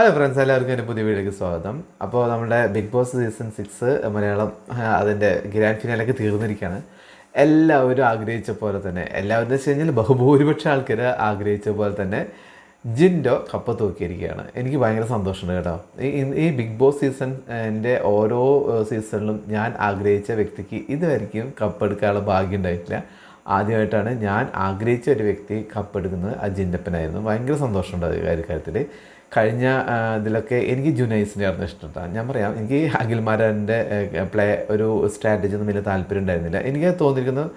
Hello friends എല്ലാവർക്കും എന്റെ പുതിയ വീഡിയോക്ക് സ്വാഗതം. അപ്പോൾ നമ്മുടെ Bigg Boss season six Malayalam അതിന്റെ ഗ്രാൻഡ് ഫിനാലൊക്കെ തീർന്നിരിക്കുകയാണ് എല്ലാവരും ആഗ്രഹിച്ച പോലെ തന്നെ എല്ലാവരും എന്ന് വെച്ച് കഴിഞ്ഞാൽ ബഹുഭൂരിപക്ഷം ആൾക്കാർ ആഗ്രഹിച്ച പോലെ തന്നെ ജിൻഡോ കപ്പ് തൂക്കിയിരിക്കുകയാണ്. എനിക്ക് ഭയങ്കര സന്തോഷമുണ്ട് കേട്ടോ. ഈ ബിഗ് ബോസ് സീസൺ എന്റെ ഓരോ സീസണിലും ഞാൻ ആഗ്രഹിച്ച വ്യക്തിക്ക് ഇതുവരെയ്ക്കും കപ്പ് എടുക്കാനുള്ള ഭാഗ്യം ഉണ്ടായിട്ടില്ല. ആദ്യമായിട്ടാണ് ഞാൻ ആഗ്രഹിച്ച ഒരു വ്യക്തി കപ്പെടുക്കുന്നത് അജിന്റപ്പനായിരുന്നു ഭയങ്കര സന്തോഷമുണ്ട് അത് കാര്യത്തിൽ. കഴിഞ്ഞ ഇതിലൊക്കെ എനിക്ക് ജുനൈസിനെ ആയിരുന്നു ഇഷ്ടം. ഞാൻ പറയാം എനിക്ക് അഖിൽമാരന്റെ പ്ലേ ഒരു സ്ട്രാറ്റജി ഒന്നും വലിയ താല്പര്യം ഉണ്ടായിരുന്നില്ല. എനിക്ക് തോന്നിയിരിക്കുന്നത്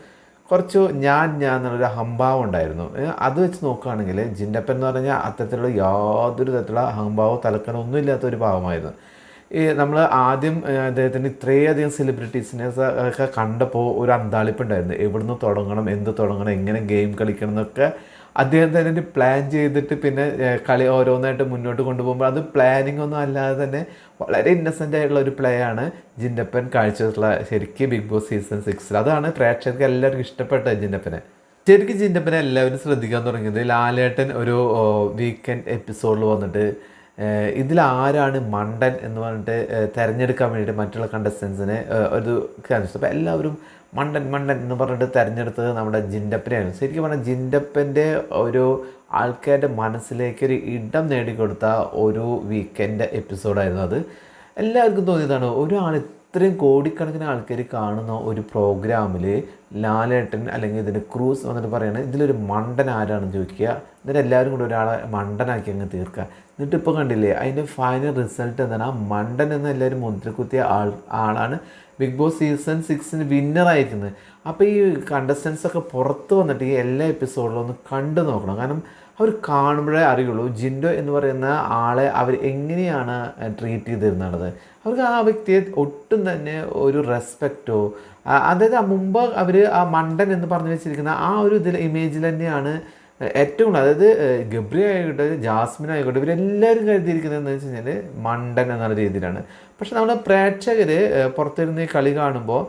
കുറച്ച് ഞാൻ ഞാൻ എന്നുള്ളൊരു അഹംഭാവം ഉണ്ടായിരുന്നു. അത് വെച്ച് നോക്കുകയാണെങ്കിൽ ജിന്റപ്പൻ എന്ന് പറഞ്ഞാൽ അത്തരത്തിലുള്ള യാതൊരു തരത്തിലുള്ള അഹംഭാവം തലക്കണമൊന്നും ഇല്ലാത്ത ഒരു ഭാവമായിരുന്നു. ഈ നമ്മൾ ആദ്യം അദ്ദേഹത്തിന് ഇത്രയധികം സെലിബ്രിറ്റീസിനെ ഒക്കെ കണ്ടപ്പോൾ ഒരു അന്താളിപ്പുണ്ടായിരുന്നു. എവിടുന്ന് തുടങ്ങണം എന്ത് തുടങ്ങണം എങ്ങനെ ഗെയിം കളിക്കണം എന്നൊക്കെ അദ്ദേഹം തന്നെ പ്ലാൻ ചെയ്തിട്ട് പിന്നെ കളി ഓരോന്നായിട്ട് മുന്നോട്ട് കൊണ്ടുപോകുമ്പോൾ അത് പ്ലാനിങ് ഒന്നും അല്ലാതെ തന്നെ വളരെ ഇന്നസെന്റ് ആയിട്ടുള്ള ഒരു പ്ലേ ആണ് ജിന്റപ്പൻ കാഴ്ചവെച്ചിട്ടുള്ള ശരിക്കും ബിഗ് ബോസ് സീസൺ സിക്സിൽ അതാണ് പ്രേക്ഷകർക്ക് എല്ലാവർക്കും ഇഷ്ടപ്പെട്ടത് ജിന്റപ്പനെ ശരിക്കും ജിന്റപ്പനെ എല്ലാവരും ശ്രദ്ധിക്കാൻ തുടങ്ങിയത് ലാലേട്ടൻ ഒരു വീക്കെൻഡ് എപ്പിസോഡിൽ വന്നിട്ട് ഇതിൽ ആരാണ് മണ്ടൻ എന്ന് പറഞ്ഞിട്ട് തിരഞ്ഞെടുക്കാൻ വേണ്ടിയിട്ട് മറ്റുള്ള കണ്ടസ്റ്റൻസിനെ ഒരു കാണിച്ചു അപ്പോൾ എല്ലാവരും മണ്ടൻ മണ്ടൻ എന്ന് പറഞ്ഞിട്ട് തിരഞ്ഞെടുത്തത് നമ്മുടെ ജിൻഡപ്പനെയായിരുന്നു ശരിക്കും പറഞ്ഞാൽ ജിൻഡപ്പന്റെ ഒരു ആൾക്കാരുടെ മനസ്സിലേക്ക് ഒരു ഇടം നേടിക്കൊടുത്ത ഒരു വീക്കെൻഡ് എപ്പിസോഡായിരുന്നു അത്. എല്ലാവർക്കും തോന്നിയതാണ് ഒരാൾ ഇത്രയും കോടിക്കണക്കിന് ആൾക്കാർ കാണുന്ന ഒരു പ്രോഗ്രാമിൽ ലാലേട്ടൻ അല്ലെങ്കിൽ ഇതിന്റെ ക്രൂസ് വന്നിട്ട് പറയുന്നത് ഇതിലൊരു മണ്ടൻ ആരാണെന്ന് ചോദിക്കുക. എന്നിട്ട് എല്ലാവരും കൂടി ഒരാളെ മണ്ടനാക്കി അങ്ങ് തീർക്കുക. എന്നിട്ട് ഇപ്പോൾ കണ്ടില്ലേ അതിന്റെ ഫൈനൽ റിസൾട്ട് എന്താണ്? ആ മണ്ടൻ എന്ന് എല്ലാവരും മുദ്ര കുത്തിയ ആൾ ആളാണ്. ബിഗ് ബോസ് സീസൺ സിക്സിന് വിന്നറായിരിക്കുന്നത് അപ്പോൾ ഈ കണ്ടസ്റ്റൻസ് ഒക്കെ പുറത്ത് വന്നിട്ട് ഈ എല്ലാ എപ്പിസോഡിലും ഒന്ന് കണ്ടു നോക്കണം. കാരണം അവർ കാണുമ്പോഴേ അറിയുള്ളൂ. ജിൻഡോ എന്ന് പറയുന്ന ആളെ അവർ എങ്ങനെയാണ് ട്രീറ്റ് ചെയ്തിരുന്നത്. അവർക്ക് ആ വ്യക്തിയെ ഒട്ടും തന്നെ ഒരു റെസ്പെക്റ്റോ അതായത് മുമ്പ് അവർ ആ മണ്ടൻ എന്ന് പറഞ്ഞു വെച്ചിരിക്കുന്ന ആ ഒരു ഇതിൽ ഇമേജിൽ തന്നെയാണ് ഏറ്റവും അതായത് ഗബ്രി ആയിക്കോട്ടെ ജാസ്മിൻ ആയിക്കോട്ടെ ഇവരെല്ലാവരും കരുതിയിരിക്കുന്നത് എന്ന് വെച്ച് കഴിഞ്ഞാൽ മണ്ടൻ എന്നുള്ള രീതിയിലാണ്. പക്ഷെ നമ്മുടെ പ്രേക്ഷകർ പുറത്തിരുന്ന് ഈ കളി കാണുമ്പോൾ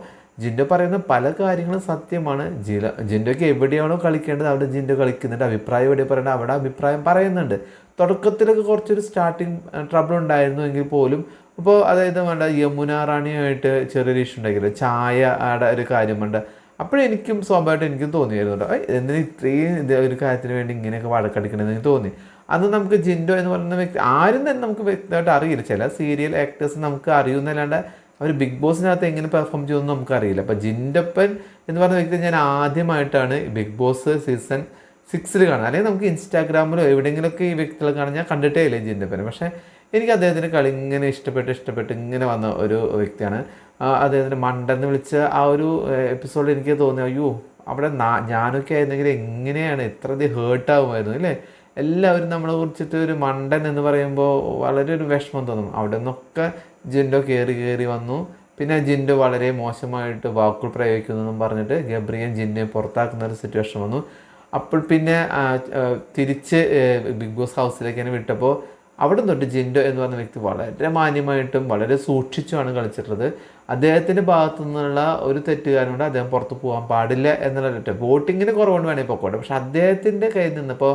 ജിൻഡോ പറയുന്ന പല കാര്യങ്ങളും സത്യമാണ്. ജില ജിൻഡോയ്ക്ക് എവിടെയാണോ കളിക്കേണ്ടത് അവിടെ ജിൻഡോ കളിക്കുന്നുണ്ട്. അഭിപ്രായം എവിടെ പറയേണ്ടത് അവിടെ അഭിപ്രായം പറയുന്നുണ്ട്. തുടക്കത്തിലൊക്കെ കുറച്ചൊരു സ്റ്റാർട്ടിങ് ട്രബിൾ ഉണ്ടായിരുന്നു എങ്കിൽ പോലും ഇപ്പോൾ അതായത് വേണ്ട യമുന റാണിയുമായിട്ട് ചെറിയൊരു ഇഷ്യൂ ഉണ്ടാക്കിയില്ല? ചായ ആടെ ഒരു കാര്യം വേണ്ട അപ്പോഴെനിക്കും സ്വാഭാവികമായിട്ട് എനിക്കും തോന്നിയായിരുന്നു എന്തിനാ ഇത്രയും ഇത് ഒരു കാര്യത്തിന് വേണ്ടി ഇങ്ങനെയൊക്കെ വഴക്കടിക്കണമെന്ന് എനിക്ക് തോന്നി. അന്ന് നമുക്ക് ജിൻഡോ എന്ന് പറയുന്ന വ്യക്തി ആരും തന്നെ നമുക്ക് വ്യക്തമായിട്ട് അറിയില്ല. ചില സീരിയൽ ആക്ടേഴ്സ് നമുക്ക് അറിയുന്നല്ലാണ്ട് അവർ ബിഗ് ബോസിനകത്ത് എങ്ങനെ പെർഫോം ചെയ്യുമെന്ന് നമുക്കറിയില്ല. അപ്പോൾ ജിൻഡപ്പൻ എന്ന് പറയുന്ന വ്യക്തി ഞാൻ ആദ്യമായിട്ടാണ് ബിഗ് ബോസ് സീസൺ സിക്സിൽ കാണാം അല്ലെങ്കിൽ നമുക്ക് ഇൻസ്റ്റാഗ്രാമിലോ എവിടെയെങ്കിലുമൊക്കെ ഈ വ്യക്തികളെ കാണാൻ ഞാൻ കണ്ടിട്ടേ ഇല്ല ജിൻഡപ്പനെ. പക്ഷേ എനിക്ക് അദ്ദേഹത്തിന്റെ കളി ഇങ്ങനെ ഇഷ്ടപ്പെട്ട് ഇഷ്ടപ്പെട്ട് ഇങ്ങനെ വന്ന ഒരു വ്യക്തിയാണ്. അദ്ദേഹത്തിന്റെ മണ്ടെന്ന് വിളിച്ച ആ ഒരു എപ്പിസോഡ് എനിക്ക് തോന്നി. അയ്യോ അവിടെ ഞാനൊക്കെ ആയിരുന്നെങ്കിൽ എങ്ങനെയാണ് എത്ര ഹേർട്ട് ആകുമായിരുന്നു അല്ലേ? എല്ലാവരും നമ്മളെ കുറിച്ചിട്ട് ഒരു മണ്ടൻ എന്ന് പറയുമ്പോൾ വളരെ ഒരു വിഷമം തോന്നും. അവിടെ നിന്നൊക്കെ ജിൻഡോ കയറി കയറി വന്നു. പിന്നെ ജിൻഡോ വളരെ മോശമായിട്ട് വാക്കുകൾ പ്രയോഗിക്കുന്നതെന്നും പറഞ്ഞിട്ട് ഗബ്രിയൻ ജിന്നെ പുറത്താക്കുന്ന ഒരു സിറ്റുവേഷൻ വന്നു. അപ്പോൾ പിന്നെ തിരിച്ച് ബിഗ് ബോസ് ഹൗസിലേക്ക് തന്നെ വിട്ടപ്പോൾ അവിടെ തൊട്ട് ജിൻഡോ എന്ന് പറഞ്ഞ വ്യക്തി വളരെ മാന്യമായിട്ടും വളരെ സൂക്ഷിച്ചുമാണ് കളിച്ചിട്ടുള്ളത്. അദ്ദേഹത്തിന്റെ ഭാഗത്തു നിന്നുള്ള ഒരു തെറ്റുകാരനോട് അദ്ദേഹം പുറത്ത് പോകാൻ പാടില്ല എന്നുള്ള ഒറ്റ വോട്ടിങ്ങിന് കുറവുകൊണ്ട് വേണമെങ്കിൽ പൊക്കോട്ടെ. പക്ഷെ അദ്ദേഹത്തിന്റെ കയ്യിൽ നിന്നിപ്പോൾ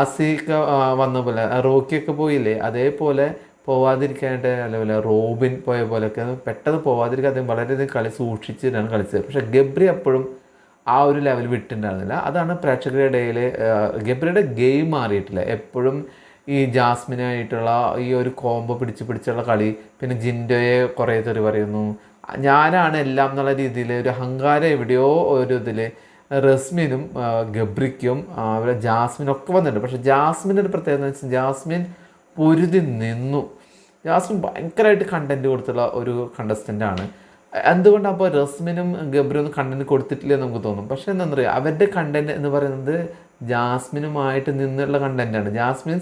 അസിയൊക്കെ വന്ന പോലെ റോക്കിയൊക്കെ പോയില്ലേ അതേപോലെ പോവാതിരിക്കാനായിട്ട് അതേപോലെ റോബിൻ പോയ പോലെയൊക്കെ പെട്ടെന്ന് പോവാതിരിക്കാൻ അദ്ദേഹം വളരെയധികം കളി സൂക്ഷിച്ചിട്ടാണ് കളിച്ചത്. പക്ഷേ ഗബ്രി അപ്പോഴും ആ ഒരു ലെവൽ വിട്ടിട്ടുണ്ടായിരുന്നില്ല. അതാണ് പ്രേക്ഷകരുടെ ഇടയിൽ ഗബ്രിയുടെ ഗെയിം മാറിയിട്ടില്ല. എപ്പോഴും ഈ ജാസ്മിനായിട്ടുള്ള ഈ ഒരു കോംബോ പിടിച്ച് പിടിച്ചുള്ള കളി. പിന്നെ ജിൻഡോയെ കുറേ തെറി പറയുന്നു. ഞാനാണ് എല്ലാം എന്നുള്ള രീതിയിൽ ഒരു അഹങ്കാരം എവിടെയോ ഒരു ഇതിൽ റസ്മിനും ഗബ്രിക്കും അവരെ ജാസ്മിനൊക്കെ വന്നിട്ടുണ്ട്. പക്ഷേ ജാസ്മിന്റെ ഒരു പ്രത്യേകത എന്ന് വെച്ചാൽ ജാസ്മിൻ പൊരുതി നിന്നു. ജാസ്മിൻ ഭയങ്കരമായിട്ട് കണ്ടന്റ് കൊടുത്തുള്ള ഒരു കണ്ടസ്റ്റന്റ് എന്തുകൊണ്ടാണ് എന്തുകൊണ്ട് അപ്പോൾ റസ്മിനും ഗബ്രിയൊന്നും കണ്ടന്റ് കൊടുത്തിട്ടില്ല നമുക്ക് തോന്നും? പക്ഷേ എന്താ പറയുക അവരുടെ കണ്ടന്റ് എന്ന് പറയുന്നത് ജാസ്മിനുമായിട്ട് നിന്നുള്ള കണ്ടന്റാണ് ജാസ്മിൻ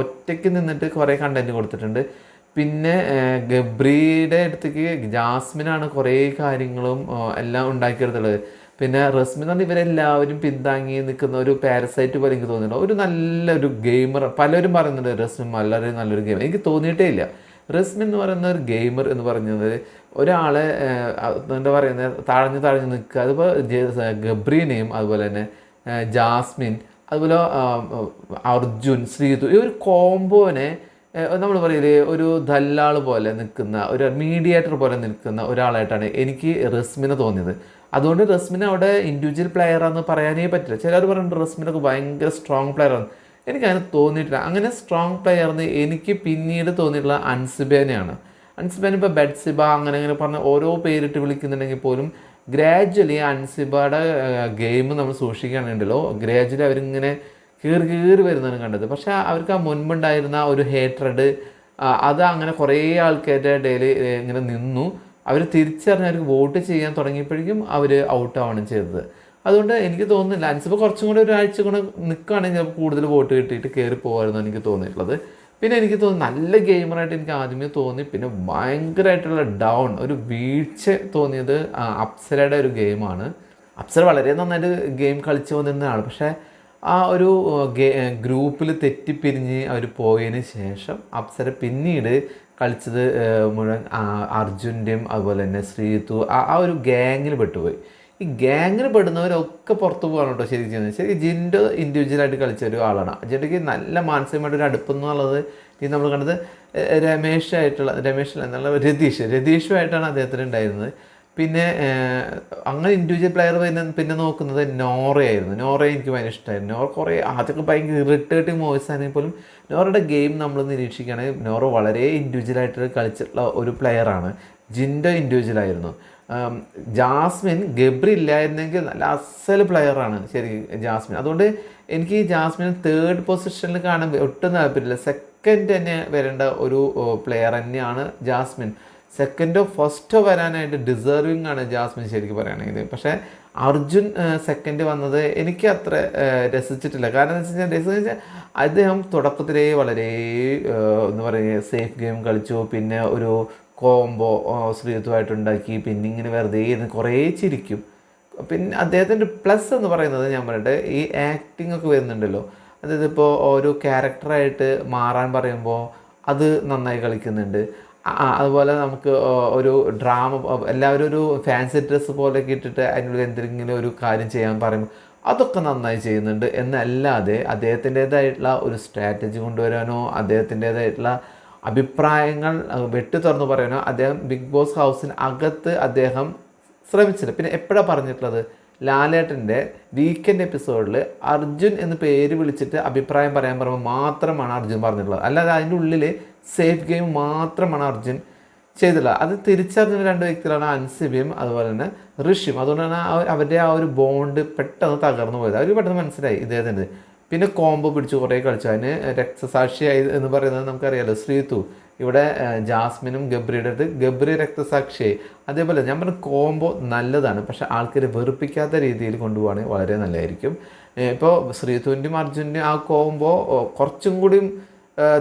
ഒറ്റയ്ക്ക് നിന്നിട്ട് കുറേ കണ്ടന്റ് കൊടുത്തിട്ടുണ്ട്. പിന്നെ ഗബ്രിയുടെ അടുത്തേക്ക് ജാസ്മിനാണ് കുറേ കാര്യങ്ങളും എല്ലാം ഉണ്ടാക്കിയെടുത്തുള്ളത് പിന്നെ റസ്മിൻ എന്ന് പറഞ്ഞാൽ ഇവരെല്ലാവരും പിന്താങ്ങി നിൽക്കുന്ന ഒരു പാരസൈറ്റ് പോലെ എനിക്ക് തോന്നിയിട്ടുണ്ട് ഒരു നല്ലൊരു ഗെയിമർ പലരും പറയുന്നുണ്ട് റസ്മിൻ വളരെ നല്ലൊരു ഗെയിമർ എനിക്ക് തോന്നിയിട്ടേ ഇല്ല. റസ്മിൻ എന്ന് പറയുന്ന ഒരു ഗെയിമർ എന്ന് പറയുന്നത് ഒരാളെ എന്താ പറയുന്നത് താഴ്ന്ന് താഴ്ന്ന് നിൽക്കുക. അതിപ്പോൾ ഗബ്രീനെയും അതുപോലെ തന്നെ ജാസ്മിൻ അതുപോലെ അർജുൻ ശ്രീതു ഈ ഒരു കോംബോനെ നമ്മൾ പറയില്ലേ ഒരു ദല്ലാൾ പോലെ നിൽക്കുന്ന ഒരു മീഡിയേറ്റർ പോലെ നിൽക്കുന്ന ഒരാളായിട്ടാണ് എനിക്ക് റസ്മിനെ തോന്നിയത്. അതുകൊണ്ട് റസ്മിനെ അവിടെ ഇൻഡിവിജ്വൽ ആണെന്ന് പറയാനേ പറ്റില്ല. ചിലർ പറയുന്നുണ്ട് റസ്മിനൊക്കെ ഭയങ്കര സ്ട്രോങ് പ്ലെയറാണ് എനിക്ക് അങ്ങനെ തോന്നിയിട്ടില്ല. അങ്ങനെ സ്ട്രോങ് പ്ലെയർ എന്ന് എനിക്ക് പിന്നീട് തോന്നിയിട്ടുള്ള അൻസിബേനെയാണ്. അൻസിബേന ഇപ്പോൾ ബെഡ്സിബ അങ്ങനെ അങ്ങനെ പറഞ്ഞ ഓരോ പേരിട്ട് വിളിക്കുന്നുണ്ടെങ്കിൽ പോലും ഗ്രാജ്വലി അൻസിബയുടെ ഗെയിം നമ്മൾ സൂക്ഷിക്കുകയാണെങ്കിലോ ഗ്രാജ്വലി അവരിങ്ങനെ കീറി കീറി വരുന്നതാണ് കണ്ടത്. പക്ഷേ അവർക്ക് ആ മുൻപുണ്ടായിരുന്ന ഒരു ഹേട്രഡ് അത് അങ്ങനെ കുറേ ആൾക്കാരുടെ ഡെയിലി ഇങ്ങനെ നിന്നു. അവർ തിരിച്ചറിഞ്ഞ് അവർക്ക് വോട്ട് ചെയ്യാൻ തുടങ്ങിയപ്പോഴേക്കും അവർ ഔട്ട് ആവുകയാണ് ചെയ്തത്. അതുകൊണ്ട് എനിക്ക് തോന്നുന്നില്ല അൻസിബ കുറച്ചും കൂടി ഒരാഴ്ച കൂടെ നിൽക്കുകയാണെങ്കിൽ കൂടുതൽ വോട്ട് കിട്ടിയിട്ട് കയറി പോകുമായിരുന്നു എനിക്ക് തോന്നിയിട്ടുള്ളത്. പിന്നെ എനിക്ക് തോന്നുന്നു നല്ല ഗെയിമറായിട്ട് എനിക്ക് ആദ്യമേ തോന്നി പിന്നെ ഭയങ്കരമായിട്ടുള്ള ഡൗൺ ഒരു വീഴ്ച തോന്നിയത് അപ്സരയുടെ ഒരു ഗെയിമാണ് അപ്സര വളരെ നന്നായിട്ട് ഗെയിം കളിച്ചു വന്നിരുന്നതാണ്. പക്ഷേ ആ ഒരു ഗ്രൂപ്പിൽ തെറ്റിപ്പിരിഞ്ഞ് അവർ പോയതിന് ശേഷം അപ്സര പിന്നീട് കളിച്ചത് മുഴുവൻ അർജുന്റെയും അതുപോലെ തന്നെ ശ്രീതു ആ ഒരു ഗ്യാങ്ങിൽ പെട്ടുപോയി. ഈ ഗ്യാങ്ങിൽ പെടുന്നവരൊക്കെ പുറത്ത് പോകാണ് കേട്ടോ ശരിക്കും ചെയ്യുന്നത് ശരി ജിൻഡോ ഇൻഡിവിജ്വലായിട്ട് കളിച്ച ഒരു ആളാണ്. ജിൻഡോയ്ക്ക് നല്ല മാനസികമായിട്ട് ഒരു അടുപ്പം എന്നുള്ളത് ഈ നമ്മൾ കണ്ടത് രമേഷായിട്ടുള്ള രമേഷ് എന്നുള്ള രതീഷ്. രതീഷുമായിട്ടാണ് അദ്ദേഹത്തിന് ഉണ്ടായിരുന്നത്. പിന്നെ അങ്ങനെ ഇൻഡിവിജ്വൽ പ്ലെയർ പിന്നെ പിന്നെ നോക്കുന്നത് നോറയായിരുന്നു. നോറയെ എനിക്ക് ഭയങ്കര ഇഷ്ടമായിരുന്നു. നോറ കുറേ ആദ്യമൊക്കെ ഭയങ്കര ഇറിറ്റേറ്റിംഗ് വോയിസ് ആണെങ്കിൽ പോലും നോറയുടെ ഗെയിം നമ്മൾ നിരീക്ഷിക്കുകയാണെങ്കിൽ നോറ വളരെ ഇൻഡിവിജ്വലായിട്ട് കളിച്ചിട്ടുള്ള ഒരു പ്ലെയറാണ് ജിൻഡോ ആം, ജാസ്മിൻ ഗബ്രി ഇല്ലായിരുന്നെങ്കിൽ നല്ല അസൽ പ്ലെയറാണ് ശരി ജാസ്മിൻ. അതുകൊണ്ട് എനിക്ക് ജാസ്മിൻ തേർഡ് പൊസിഷനിൽ കാണാൻ ഒട്ടും താല്പര്യമില്ല. സെക്കൻഡ് തന്നെ വരേണ്ട ഒരു പ്ലെയർ തന്നെയാണ് ജാസ്മിൻ. സെക്കൻഡോ ഫസ്റ്റോ വരാനായിട്ട് ഡിസേർവിങ് ആണ് ജാസ്മിൻ ശരിക്കും പറയുകയാണെങ്കിൽ. പക്ഷേ അർജുൻ സെക്കൻഡ് വന്നത് എനിക്ക് അത്ര രസിച്ചിട്ടില്ല. കാരണം എന്താ വെച്ച് കഴിഞ്ഞാൽ വെച്ചാൽ അദ്ദേഹം തുടക്കത്തിലേ വളരെ എന്ന് പറയുക സേഫ് ഗെയിം കളിച്ചു. പിന്നെ ഒരു കോംബോ ശ്രീതുമായിട്ട് ഉണ്ടാക്കി പിന്നെ ഇങ്ങനെ വെറുതെ ഇരുന്ന് കുറേ ചിരിക്കും. പിന്നെ അദ്ദേഹത്തിന്റെ പ്ലസ് എന്ന് പറയുന്നത് ഞാൻ പറയട്ടെ ഈ ആക്ടിംഗ് ഒക്കെ വരുന്നുണ്ടല്ലോ. അതായത് ഇപ്പോൾ ഒരു ക്യാരക്ടറായിട്ട് മാറാൻ പറയുമ്പോൾ അത് നന്നായി കളിക്കുന്നുണ്ട്. അതുപോലെ നമുക്ക് ഒരു ഡ്രാമ എല്ലാവരും ഒരു ഫാൻസി ഡ്രസ്സ് പോലെയൊക്കെ ഇട്ടിട്ട് അതിനുള്ളിൽ എന്തെങ്കിലും ഒരു കാര്യം ചെയ്യാൻ പറയുമ്പോൾ അതൊക്കെ നന്നായി ചെയ്യുന്നുണ്ട്. എന്നല്ലാതെ അദ്ദേഹത്തിന്റേതായിട്ടുള്ള ഒരു സ്ട്രാറ്റജി കൊണ്ടുവരാനോ അദ്ദേഹത്തിന്റെതായിട്ടുള്ള അഭിപ്രായങ്ങൾ വെട്ടി തുറന്ന് പറയാനോ അദ്ദേഹം ബിഗ് ബോസ് ഹൗസിന് അകത്ത് അദ്ദേഹം ശ്രമിച്ചിട്ടുണ്ട്. പിന്നെ എപ്പോഴാണ് പറഞ്ഞിട്ടുള്ളത്? ലാലേട്ടന്റെ വീക്കെൻഡ് എപ്പിസോഡിൽ അർജുൻ എന്ന് പേര് വിളിച്ചിട്ട് അഭിപ്രായം പറയാൻ പറയുമ്പോൾ മാത്രമാണ് അർജുൻ പറഞ്ഞിട്ടുള്ളത്. അല്ലാതെ അതിന്റെ ഉള്ളിൽ സേഫ് ഗെയിം മാത്രമാണ് അർജുൻ ചെയ്തിട്ടുള്ളത്. അത് തിരിച്ചറിഞ്ഞ രണ്ട് വ്യക്തികളാണ് അൻസിബിയും അതുപോലെ തന്നെ ഋഷിയും. അതുകൊണ്ട് തന്നെ അവരുടെ ആ ഒരു ബോണ്ട് പെട്ടെന്ന് തകർന്നു പോയത്. അവർ പെട്ടെന്ന് മനസ്സിലായി ഇദ്ദേഹത്തിന്റെ പിന്നെ കോംബോ പിടിച്ച് കുറേ കളിച്ചു. അതിന് രക്തസാക്ഷിയായി എന്ന് പറയുന്നത് നമുക്കറിയാലോ ശ്രീതു. ഇവിടെ ജാസ്മിനും ഗബ്രിയുടെ അടുത്ത് ഗബ്രി രക്തസാക്ഷിയായി. അതേപോലെ ഞാൻ പറഞ്ഞ കോംബോ നല്ലതാണ്. പക്ഷേ ആൾക്കാരെ വെറുപ്പിക്കാത്ത രീതിയിൽ കൊണ്ടുപോകുകയാണെങ്കിൽ വളരെ നല്ലതായിരിക്കും. ഇപ്പോൾ ശ്രീതുവിന്റെയും അർജുന്റെയും ആ കോംബോ കുറച്ചും കൂടിയും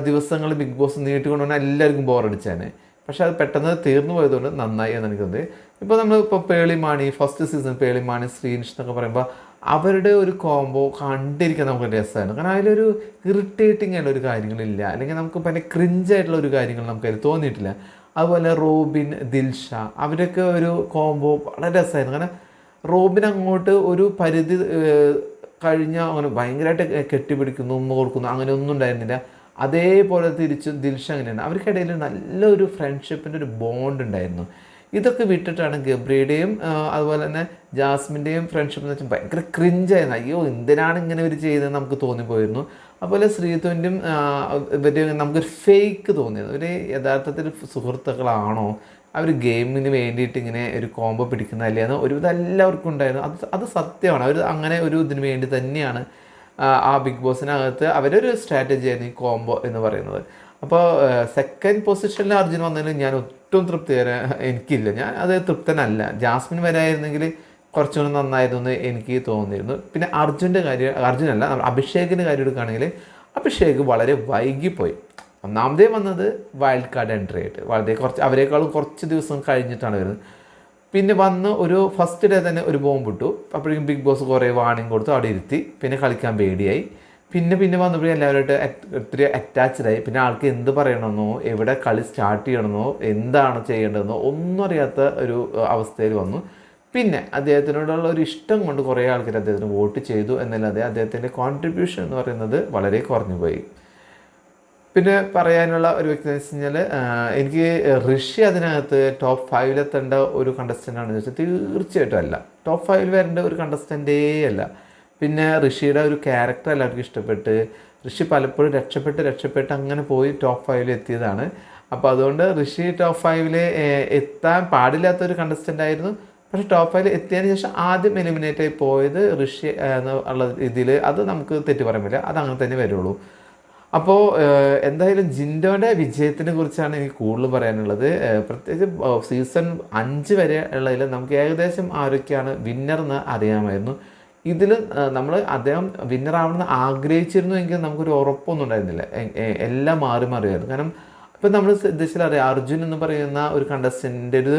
ദിവസങ്ങൾ ബിഗ് ബോസ് നീട്ടിക്കൊണ്ടുപോകാൻ എല്ലാവർക്കും ബോറടിച്ചാണ് പക്ഷേ അത് പെട്ടെന്ന് തീർന്നു പോയതുകൊണ്ട് നന്നായി എന്ന് എനിക്ക് തോന്നി ഇപ്പോൾ നമ്മൾ ഇപ്പോൾ പേളിമാണി ഫസ്റ്റ് സീസൺ പേളിമാണി ശ്രീനിഷ് എന്നൊക്കെ പറയുമ്പോൾ അവരുടെ ഒരു കോംബോ കണ്ടിരിക്കാൻ നമുക്ക് രസമാണ്. കാരണം അതിലൊരു ഇറിറ്റേറ്റിംഗ് ആയിട്ടുള്ള ഒരു കാര്യങ്ങളില്ല. അല്ലെങ്കിൽ നമുക്ക് ഭയങ്കര ക്രിഞ്ചായിട്ടുള്ള ഒരു കാര്യങ്ങൾ നമുക്ക് അതിൽ തോന്നിയിട്ടില്ല. അതുപോലെ റോബിൻ ദിൽഷ അവരൊക്കെ ഒരു കോംബോ വളരെ രസമായിരുന്നു. കാരണം റോബിൻ അങ്ങോട്ട് ഒരു പരിധി കഴിഞ്ഞ അങ്ങനെ ഭയങ്കരമായിട്ട് കെട്ടിപ്പിടിക്കുന്നു ഉമ്മ കൊടുക്കുന്നു അങ്ങനെ ഒന്നും ഉണ്ടായിരുന്നില്ല. അതേപോലെ തിരിച്ച് ദിൽഷ അങ്ങനെയാണ്. അവർക്കിടയിൽ നല്ലൊരു ഫ്രണ്ട്ഷിപ്പിന്റെ ഒരു ബോണ്ട് ഉണ്ടായിരുന്നു. ഇതൊക്കെ വിട്ടിട്ടാണ് ഗബ്രിയുടെയും അതുപോലെ തന്നെ ജാസ്മിന്റെയും ഫ്രണ്ട്ഷിപ്പ് എന്ന് വെച്ചാൽ ഭയങ്കര ക്രിഞ്ചായിരുന്നു അയ്യോ എന്തിനാണ് ഇങ്ങനെ ഇവർ ചെയ്തതെന്ന് നമുക്ക് തോന്നിപ്പോയിരുന്നു. അതുപോലെ ശ്രീതുവിന്റെയും ഇവരുടെ നമുക്കൊരു ഫേക്ക് തോന്നിയത് ഒരു യഥാർത്ഥത്തിൽ സുഹൃത്തുക്കളാണോ? അവർ ഗെയിമിന് വേണ്ടിയിട്ട് ഇങ്ങനെ ഒരു കോംബോ പിടിക്കുന്നതല്ലേ എന്ന് ഒരുവിധം എല്ലാവർക്കും ഉണ്ടായിരുന്നു. അത് അത് സത്യമാണ്. അവർ അങ്ങനെ ഒരു ഇതിന് വേണ്ടി തന്നെയാണ് ആ, ബിഗ് ബോസിനകത്ത് അവരൊരു സ്ട്രാറ്റജി ആയിരുന്നു ഈ കോംബോ എന്ന് പറയുന്നത്. അപ്പോൾ സെക്കൻഡ് പൊസിഷനിൽ അർജുൻ വന്നതിൽ ഞാൻ ഒട്ടും തൃപ്തി വരെ എനിക്കില്ല. ഞാൻ അത് തൃപ്തനല്ല. ജാസ്മിൻ വരായിരുന്നെങ്കിൽ കുറച്ചുകൂടി നന്നായിരുന്നു എന്ന് എനിക്ക് തോന്നിയിരുന്നു. പിന്നെ അർജുന്റെ കാര്യം അർജുനല്ല അഭിഷേകിന്റെ കാര്യം എടുക്കുകയാണെങ്കിൽ അഭിഷേക് വളരെ വൈകിപ്പോയി. ഒന്നാമതേ വന്നത് വൈൽഡ് കാർഡ് എൻട്രി ആയിട്ട്. വളരെ കുറച്ച് അവരെക്കാളും കുറച്ച് ദിവസം കഴിഞ്ഞിട്ടാണ് വരുന്നത്. പിന്നെ വന്ന് ഒരു ഫസ്റ്റ് ഡേ തന്നെ ഒരു ബോംബ് ഇട്ടു. അപ്പോഴേക്കും ബിഗ് ബോസ് കുറേ വാണിംഗ് കൊടുത്തു അവിടെ ഇരുത്തി. പിന്നെ കളിക്കാൻ പേടിയായി. പിന്നെ പിന്നെ വന്നപ്പോഴും എല്ലാവരുമായിട്ട് ഒത്തിരി അറ്റാച്ച്ഡായി പിന്നെ ആൾക്ക് എന്ത് പറയണമെന്നോ എവിടെ കളി സ്റ്റാർട്ട് ചെയ്യണമെന്നോ എന്താണ് ചെയ്യേണ്ടതെന്നോ ഒന്നും അറിയാത്ത ഒരു അവസ്ഥയിൽ വന്നു. പിന്നെ അദ്ദേഹത്തിനോടുള്ള ഒരു ഇഷ്ടം കൊണ്ട് കുറേ ആൾക്കാർ അദ്ദേഹത്തിന് വോട്ട് ചെയ്തു. എന്നല്ലാതെ അദ്ദേഹത്തിന്റെ കോൺട്രിബ്യൂഷൻ എന്ന് പറയുന്നത് വളരെ കുറഞ്ഞു പോയി. പിന്നെ പറയാനുള്ള ഒരു വ്യക്തി എന്ന് വെച്ച് കഴിഞ്ഞാൽ എനിക്ക് ഋഷി അതിനകത്ത് ടോപ്പ് ഫൈവിലെത്തേണ്ട ഒരു കണ്ടസ്റ്റന്റ് ആണെന്ന് വെച്ചാൽ തീർച്ചയായിട്ടും അല്ല. ടോപ്പ് ഫൈവിൽ വരേണ്ട ഒരു കണ്ടസ്റ്റന്റേ അല്ല. പിന്നെ ഋഷിയുടെ ഒരു ക്യാരക്ടർ എല്ലാവർക്കും ഇഷ്ടപ്പെട്ട് ഋഷി പലപ്പോഴും രക്ഷപ്പെട്ട് രക്ഷപ്പെട്ട് അങ്ങനെ പോയി ടോപ്പ് ഫൈവിൽ എത്തിയതാണ്. അപ്പോൾ അതുകൊണ്ട് ഋഷി ടോപ്പ് ഫൈവിൽ എത്താൻ പാടില്ലാത്ത ഒരു കണ്ടസ്റ്റന്റ് ആയിരുന്നു. പക്ഷേ ടോപ്പ് ഫൈവിൽ എത്തിയതിന് ശേഷം ആദ്യം എലിമിനേറ്റ് ആയി പോയത് ഋഷി എന്നുള്ള രീതിയിൽ അത് നമുക്ക് തെറ്റ് പറയാൻ പറ്റില്ല. അത് അങ്ങനെ തന്നെ വരുള്ളൂ. അപ്പോൾ എന്തായാലും ജിൻഡോയുടെ വിജയത്തിനെ കുറിച്ചാണ് എനിക്ക് കൂടുതൽ പറയാനുള്ളത്. പ്രത്യേകിച്ച് സീസൺ അഞ്ച് വരെ ഉള്ളതിൽ നമുക്ക് ഏകദേശം ആരൊക്കെയാണ് വിന്നർ എന്ന് അറിയാമായിരുന്നു ഇതിൽ നമ്മൾ അദ്ദേഹം വിന്നർ ആവണമെന്ന് ആഗ്രഹിച്ചിരുന്നു എങ്കിൽ നമുക്കൊരു ഉറപ്പൊന്നും ഉണ്ടായിരുന്നില്ല. എല്ലാം മാറി മാറിയായിരുന്നു. കാരണം ഇപ്പം നമ്മൾ ഉദ്ദേശിച്ചാൽ അറിയാം അർജുൻ എന്ന് പറയുന്ന ഒരു കണ്ടസ്റ്റന്റ് ഒരു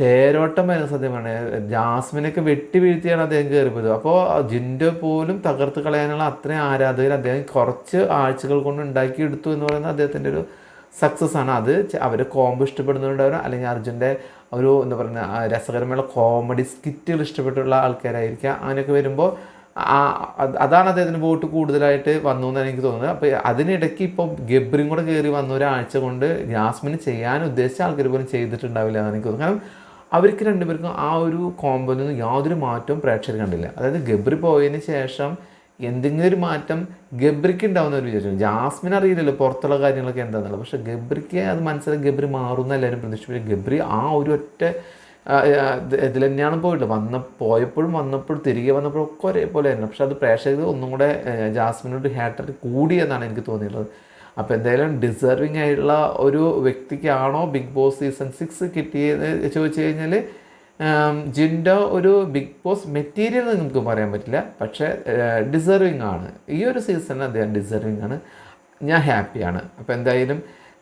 തേരോട്ടം വരുന്ന സത്യമാണ്. ജാസ്മിനൊക്കെ വെട്ടി വീഴ്ത്തിയാണ് അദ്ദേഹം കയറിപ്പോയത്. അപ്പോൾ ജിൻഡോ പോലും തകർത്ത് കളയാനുള്ള അത്രയും ആരാധകർ അദ്ദേഹം കുറച്ച് ആഴ്ചകൾ കൊണ്ട് ഉണ്ടാക്കിയെടുത്തു എന്ന് പറയുന്നത് അദ്ദേഹത്തിന്റെ ഒരു സക്സസ് ആണ്. അത് അവർ കോംബോ ഇഷ്ടപ്പെടുന്നവരുണ്ടാവും അല്ലെങ്കിൽ അർജുന്റെ ഒരു എന്താ പറയുക രസകരമായ കോമഡി സ്കിറ്റുകൾ ഇഷ്ടപ്പെട്ടുള്ള ആൾക്കാരായിരിക്കാം. അങ്ങനെയൊക്കെ വരുമ്പോൾ അതാണ് അദ്ദേഹത്തിന് വോട്ട് കൂടുതലായിട്ട് വന്നു എന്നാണ് എനിക്ക് തോന്നുന്നത്. അപ്പോൾ അതിനിടയ്ക്ക് ഇപ്പോൾ ഗബ്രിയും കൂടെ കയറി വന്ന ഒരാഴ്ച കൊണ്ട് ജാസ്മിന് ചെയ്യാൻ ഉദ്ദേശിച്ച ആൾക്കാർ പോലും ചെയ്തിട്ടുണ്ടാവില്ല എന്നാണ് എനിക്ക് തോന്നുന്നത്. കാരണം അവർക്ക് രണ്ടുപേർക്കും ആ ഒരു കോമ്പോയിൽ യാതൊരു മാറ്റവും പ്രേക്ഷകർ കണ്ടില്ല. അതായത് ഗബ്രി പോയതിന് ശേഷം എന്തെങ്കിലും ഒരു മാറ്റം ഗബ്രിക്ക് ഉണ്ടാവുന്ന ഒരു വിചാരിച്ചു ജാസ്മിൻ അറിയില്ലല്ലോ പുറത്തുള്ള കാര്യങ്ങളൊക്കെ എന്താണെന്നുള്ളത് പക്ഷേ ഗബ്രിക്ക് അത് മനസ്സിലാക്കി ഗബ്രി മാറുന്ന എല്ലാവരും പ്രതീക്ഷിച്ചു. ഗബ്രി ആ ഒരു ഒറ്റ ഇതിൽ തന്നെയാണ് പോയിട്ടുള്ളത്. വന്ന പോയപ്പോഴും വന്നപ്പോഴും തിരികെ വന്നപ്പോഴും ഒക്കെ ഒരേപോലെ ആയിരുന്നു പക്ഷെ അത് പ്രേക്ഷകർ ഒന്നും കൂടെ ജാസ്മിനോട് ഹാറ്റർ കൂടിയെന്നാണ് എനിക്ക് തോന്നിയിട്ടുള്ളത്. അപ്പോൾ എന്തായാലും ഡിസേർവിങ് ആയിട്ടുള്ള ഒരു വ്യക്തിക്കാണോ ബിഗ് ബോസ് സീസൺ സിക്സ് കിട്ടിയത് ചോദിച്ചു കഴിഞ്ഞാൽ ജിൻഡോ ഒരു ബിഗ് ബോസ് മെറ്റീരിയൽ നിങ്ങൾക്ക് പറയാൻ പറ്റില്ല. പക്ഷേ ഡിസേർവിങ് ആണ്. ഈ ഒരു സീസണിൽ അദ്ദേഹം ഡിസേർവിങ് ആണ്. ഞാൻ ഹാപ്പിയാണ് അപ്പോൾ എന്തായാലും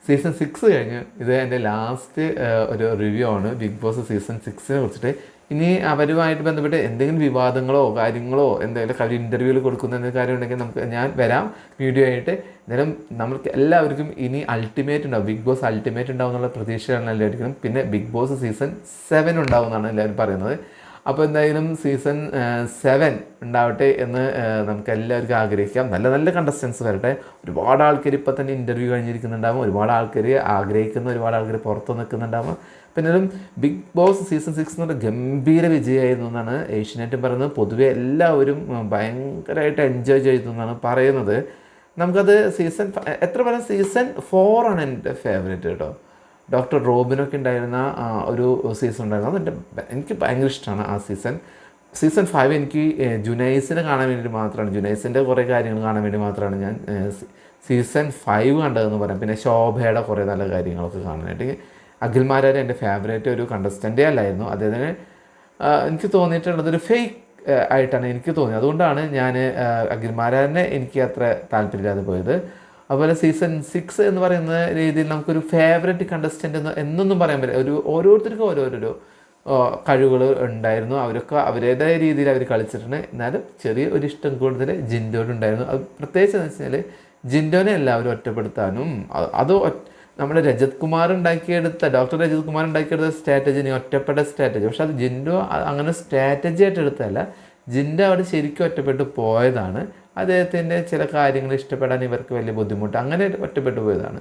സീസൺ സിക്സ് കഴിഞ്ഞ്. ഇത് എന്റെ ലാസ്റ്റ് ഒരു റിവ്യൂ ആണ് ബിഗ് ബോസ് സീസൺ സിക്സിനെ കുറിച്ചിട്ട്. ഇനി അവരുമായിട്ട് ബന്ധപ്പെട്ട് എന്തെങ്കിലും വിവാദങ്ങളോ കാര്യങ്ങളോ എന്തെങ്കിലും അവർ ഇന്റർവ്യൂവിൽ കൊടുക്കുന്ന എന്തെങ്കിലും കാര്യം ഉണ്ടെങ്കിൽ നമുക്ക് ഞാൻ വരാം വീഡിയോ ആയിട്ട്. എന്തായാലും നമുക്ക് എല്ലാവർക്കും ഇനി അൾട്ടിമേറ്റ് ഉണ്ടാവും. ബിഗ് ബോസ് അൾട്ടിമേറ്റ് ഉണ്ടാവും എന്നുള്ള പ്രതീക്ഷയാണ് എല്ലാവർക്കും പിന്നെ ബിഗ് ബോസ് സീസൺ സെവൻ ഉണ്ടാവും എന്നാണ് എല്ലാവരും പറയുന്നത്. അപ്പോൾ എന്തായാലും സീസൺ സെവൻ ഉണ്ടാവട്ടെ എന്ന് നമുക്ക് എല്ലാവർക്കും ആഗ്രഹിക്കാം. നല്ല നല്ല കണ്ടസ്റ്റൻസ് വരട്ടെ. ഒരുപാട് ആൾക്കാർ ഇപ്പോൾ തന്നെ ഇന്റർവ്യൂ കഴിഞ്ഞിരിക്കുന്നുണ്ടാവും. ഒരുപാട് ആൾക്കാർ ആഗ്രഹിക്കുന്ന ഒരുപാട് ആൾക്കാർ പുറത്ത് നിൽക്കുന്നുണ്ടാവും. പിന്നെ ബിഗ് ബോസ് സീസൺ സിക്സ് എന്ന് പറഞ്ഞാൽ ഗംഭീര വിജയമായിരുന്നു എന്നാണ് ഏഷ്യനെറ്റും പറയുന്നത്. പൊതുവെ എല്ലാവരും ഭയങ്കരമായിട്ട് എൻജോയ് ചെയ്തു എന്നാണ് പറയുന്നത്. നമുക്കത് സീസൺ എത്ര പറയാം സീസൺ ഫോറാണ് എന്റെ ഫേവറേറ്റ് കേട്ടോ. ഡോക്ടർ റോബിനൊക്കെ ഉണ്ടായിരുന്ന ഒരു സീസൺ ഉണ്ടായിരുന്നു. അതെന്റെ എനിക്ക് ഭയങ്കര ഇഷ്ടമാണ് ആ സീസൺ സീസൺ ഫൈവ് എനിക്ക് ജുനൈസിനെ കാണാൻ വേണ്ടി മാത്രമാണ്. ജുനൈസിന്റെ കുറേ കാര്യങ്ങൾ കാണാൻ വേണ്ടി മാത്രമാണ് ഞാൻ സീസൺ ഫൈവ് കണ്ടതെന്ന് പറയാം. പിന്നെ ശോഭയുടെ കുറേ നല്ല കാര്യങ്ങളൊക്കെ കാണാനായിട്ട്. അഖിൽമാരാരെ എന്റെ ഫേവറേറ്റ് ഒരു കണ്ടസ്റ്റന്റേ അല്ലായിരുന്നു. അദ്ദേഹത്തിന് എനിക്ക് തോന്നിയിട്ടുള്ളത് ഒരു ഫേക്ക് ആയിട്ടാണ് എനിക്ക് തോന്നിയത്. അതുകൊണ്ടാണ് ഞാൻ അഖിൽമാരാരനെ എനിക്ക് അത്ര താല്പര്യമില്ലാതെ പോയത്. അതുപോലെ സീസൺ സിക്സ് എന്ന് പറയുന്ന രീതിയിൽ നമുക്കൊരു ഫേവറേറ്റ് കണ്ടസ്റ്റന്റ് എന്ന് എന്നൊന്നും പറയാൻ പറ്റില്ല. ഒരു ഓരോരുത്തർക്കും ഓരോരോ കഴിവുകൾ ഉണ്ടായിരുന്നു. അവരൊക്കെ അവരുടേതായ രീതിയിൽ അവർ കളിച്ചിട്ടുണ്ട്. എന്നാലും ചെറിയ ഒരു ഇഷ്ടം കൂടുതൽ ജിൻഡോനുണ്ടായിരുന്നു അത് പ്രത്യേകിച്ച് എന്ന് വെച്ചാൽ ജിൻഡോനെ എല്ലാവരും ഒറ്റപ്പെടുത്താനും അത് നമ്മുടെ രജത് കുമാർ ഉണ്ടാക്കിയെടുത്ത ഡോക്ടർ രജത് കുമാർ ഉണ്ടാക്കിയെടുത്ത സ്ട്രാറ്റജി ഒറ്റപ്പെട്ട സ്ട്രാറ്റജി പക്ഷെ അത് ജിൻഡോ അങ്ങനെ സ്ട്രാറ്റജി ആയിട്ട് എടുത്തതല്ല. ജിൻഡോ അവിടെ ശരിക്കും ഒറ്റപ്പെട്ട് പോയതാണ്. അദ്ദേഹത്തിന്റെ ചില കാര്യങ്ങൾ ഇഷ്ടപ്പെടാൻ ഇവർക്ക് വലിയ ബുദ്ധിമുട്ട്. അങ്ങനെ ഒറ്റപ്പെട്ടു പോയതാണ്.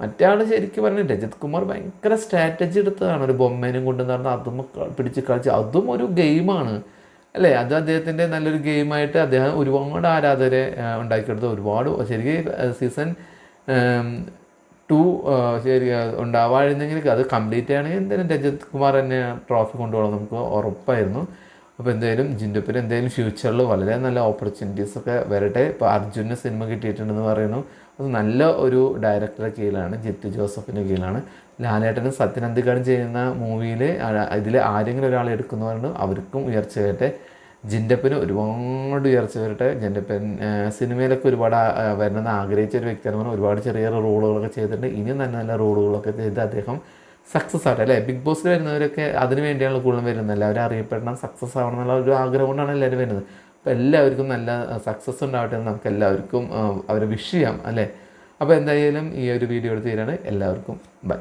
മറ്റേ ആൾ ശരിക്കും പറഞ്ഞു രജത് കുമാർ ഭയങ്കര സ്ട്രാറ്റജി എടുത്തതാണ്. ഒരു ബൊമ്മേനും കൊണ്ട് നടന്ന് അതും പിടിച്ച് കളിച്ച് അതും ഒരു ഗെയിമാണ് അല്ലേ? അത് അദ്ദേഹത്തിന്റെ നല്ലൊരു ഗെയിമായിട്ട് അദ്ദേഹം ഒരുപാട് ആരാധകരെ ഉണ്ടാക്കിയെടുത്ത്. ഒരുപാട് ശരിക്കും സീസൺ ടു ശരി ഉണ്ടാവായിരുന്നെങ്കിൽ അത് കംപ്ലീറ്റ് ആണെങ്കിൽ എന്തായാലും രജത് കുമാർ തന്നെ ട്രോഫി കൊണ്ടുപോകണം നമുക്ക് ഉറപ്പായിരുന്നു. അപ്പോൾ എന്തായാലും ജിൻഡുപ്പിന് എന്തായാലും ഫ്യൂച്ചറിൽ വളരെ നല്ല ഓപ്പർച്യൂണിറ്റീസ് ഒക്കെ വരട്ടെ. ഇപ്പോൾ അർജുനെ സിനിമ കിട്ടിയിട്ടുണ്ടെന്ന് പറയുന്നു. അത് നല്ല ഒരു ഡയറക്ടറുടെ കീഴിലാണ് ജിത്തു ജോസഫിന്റെ കീഴിലാണ്. ലാലേട്ടനും സത്യനന്ദിക്കാടും ചെയ്യുന്ന മൂവിയിൽ ഇതിൽ ആരെങ്കിലും ഒരാൾ എടുക്കുന്നു എടുക്കുന്നവരുണ്ട് അവർക്കും ഉയർച്ച വരട്ടെ. ജിൻഡപ്പന് ഒരുപാട് ഉയർച്ച വരട്ടെ. ജിൻഡപ്പൻ സിനിമയിലൊക്കെ ഒരുപാട് വരണമെന്ന് ആഗ്രഹിച്ച ഒരു വ്യക്തിയാണ് ഒരുപാട് ചെറിയ റോളുകളൊക്കെ ചെയ്തിട്ടുണ്ട്. ഇനിയും നല്ല നല്ല റോളുകളൊക്കെ ചെയ്ത് അദ്ദേഹം സക്സസ് ആവട്ടെ അല്ലേ? ബിഗ് ബോസിൽ വരുന്നവരൊക്കെ അതിന് വേണ്ടിയാണ് കൂടുതലും വരുന്നത്. എല്ലാവരും അറിയപ്പെടണം സക്സസ് ആവണം എന്നുള്ള ഒരു ആഗ്രഹം കൊണ്ടാണ് എല്ലാവരും വരുന്നത്. അപ്പോൾ എല്ലാവർക്കും നല്ല സക്സസ് ഉണ്ടാവട്ടെ എന്ന് നമുക്ക് എല്ലാവർക്കും അവരെ വിഷ് ചെയ്യാം അല്ലേ? അപ്പോൾ എന്തായാലും ഈ ഒരു വീഡിയോ എടുത്ത് തരാണ്. എല്ലാവർക്കും ബൈ